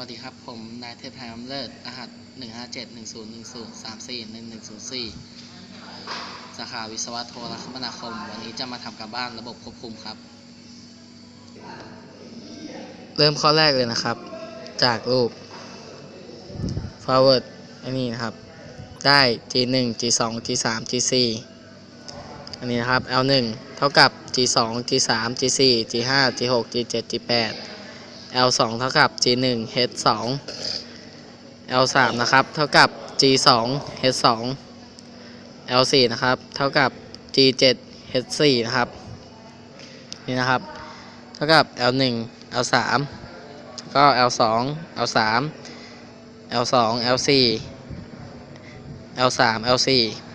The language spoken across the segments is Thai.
วัสดีครับ ผมนายเทพไทยอำเลิศรหัส 1 5 7 1 0 1 0 3 4 1 1 0 4 สาขาวิศวะโทรคมนาคม วันนี้จะมาทำการบ้านระบบควบคุมครับ เริ่มข้อแรกเลยนะครับ จากรูป forward อันนี้นะครับ ได้ g 1 g 2 g 3 g 4 อันนี้นะครับ l 1 เท่ากับ g 2 g 3 g 4 g 5 g 6 g 7 g 8 l 2เท่ากับ g 1 h 2 l 3นะครับเท่ากับ g 2 h 2 l 4นะครับเท่ากับ g 7 h 4นะครับนี่นะครับเท่ากับ l 1 l 3ก็ l 2 l 3 l 2 l 4 l 3 l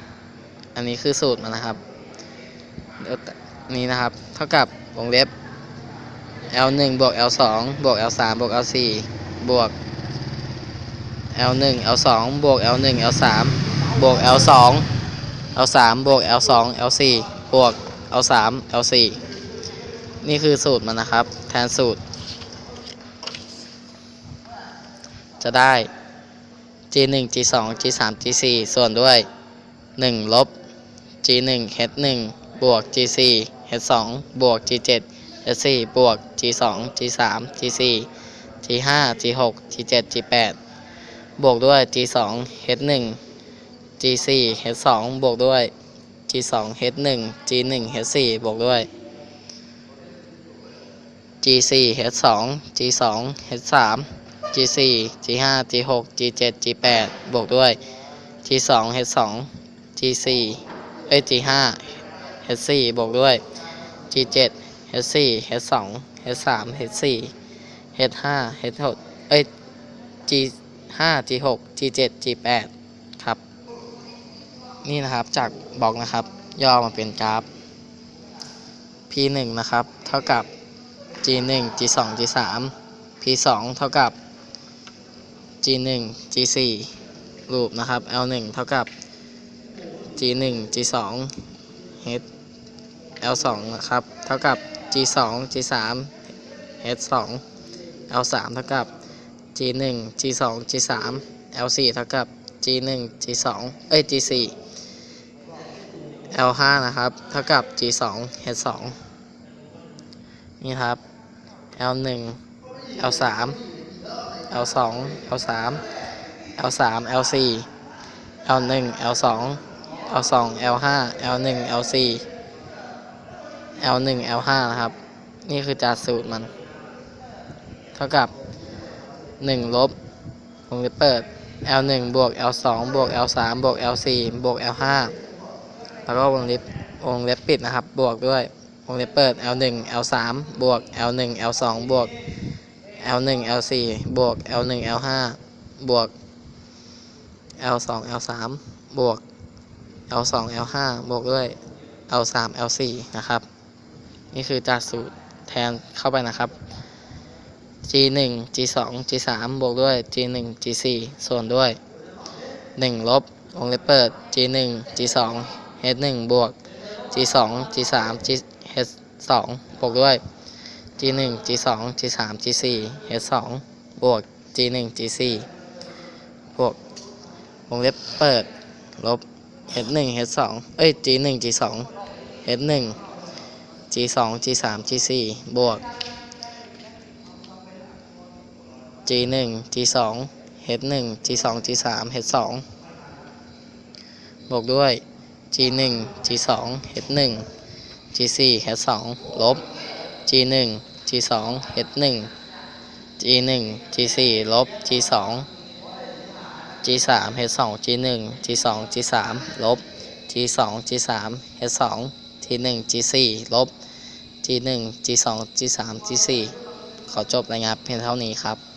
4อันนี้คือสูตรมันนะครับ นี่นะครับ เท่ากับวงเล็บ L 1บวก L 2บวก L 3บวก L 4บวก L 1 L 2บวก L 1 L 3บวก L 2 L 3บวก L 2 L 4บวก L 3 L 4นี่คือสูตรมันนะครับ แทนสูตร จะได้ G 1 G 2 G 3 G 4ส่วนด้วย 1 ลบ G 1 H 1บวก G 4 H 2บวก G 7 F4 บวก G2 G3 G4 G5 G6 G7 G8 บวกด้วย G2 H1 G4 H2 บวกด้วย G2 H1 G1 H4 บวกด้วย G4 H2 G2 H3 G4 G5 G6 G7 G8 บวกด้วย G2 H2 G4 เอ้ย G5 H4 บวกด้วย G7 H4 H2 H3 H4 H5 H6 เอ้ย G5 G6 G7 G8 ครับ นี่นะครับจากบอกนะครับ ย่อมาเป็นกราฟ P1 นะครับ เท่ากับ G1 G2 G3 P2 เท่ากับ G1 G4 รูปนะครับ L1 เท่ากับ G1 G2 H L2 นะครับ เท่ากับ G 2 G 3 H 2 L 3เท่ากับ G 1 G 2 G 3 L 4เท่ากับ G 1 G 2เอ้ย G 4 L 5นะครับ เท่ากับ G 2 H 2นี่ครับ L 1 L 3 L 2 L 3 L 3 L 4 L 1 L 2 L 2 L 5 L 1 L 4 L 1 L 5 นะครับ นี่คือจากสูตรมัน เท่ากับ 1 ลบวงเล็บเปิด L 1 บวก L 2 บวก L 3 บวก L 4 บวก L 5 แล้วก็วงเล็บวงเล็บปิดนะครับ บวกด้วยวงเล็บเปิด L 1 L 3 บวก L 1 L 2 บวก L 1 L 4 บวก L 1 L 5 บวก L 2 L 3 บวก L 2 L 5 บวกด้วย L 3 L 4 นะครับ นี่คือจากสูตรแทนเข้าไปนะครับ G 1 G 2 G 3 บวกด้วย G 1 G 4 ส่วนด้วย 1 ลบวงเล็บเปิด G 1 G 2 H 1 บวก G 2 G 3 G H 2 บวกด้วย G 1 G 2 G 3 G 4 H 2 บวก G 1 G 4 บวกวงเล็บเปิด ลบ H 1 H 2 เอ้ย G 1 G 2 H 1 G 2 G 3 G 4บวก G 1 G 2 H 1 G 2 G 3 H 2บวกด้วย G 1 G 2 H 1 G 4 H 2ลบ G 1 G 2 H 1 G 1 G 4ลบ G 2 G 3 H 2 G 1 G 2 G 3ลบ G 2 G 3 H 2 G 1 G 4 ลบ G 1 G 2 G 3 G 4 ขอจบรายงานเพียงเท่านี้ครับ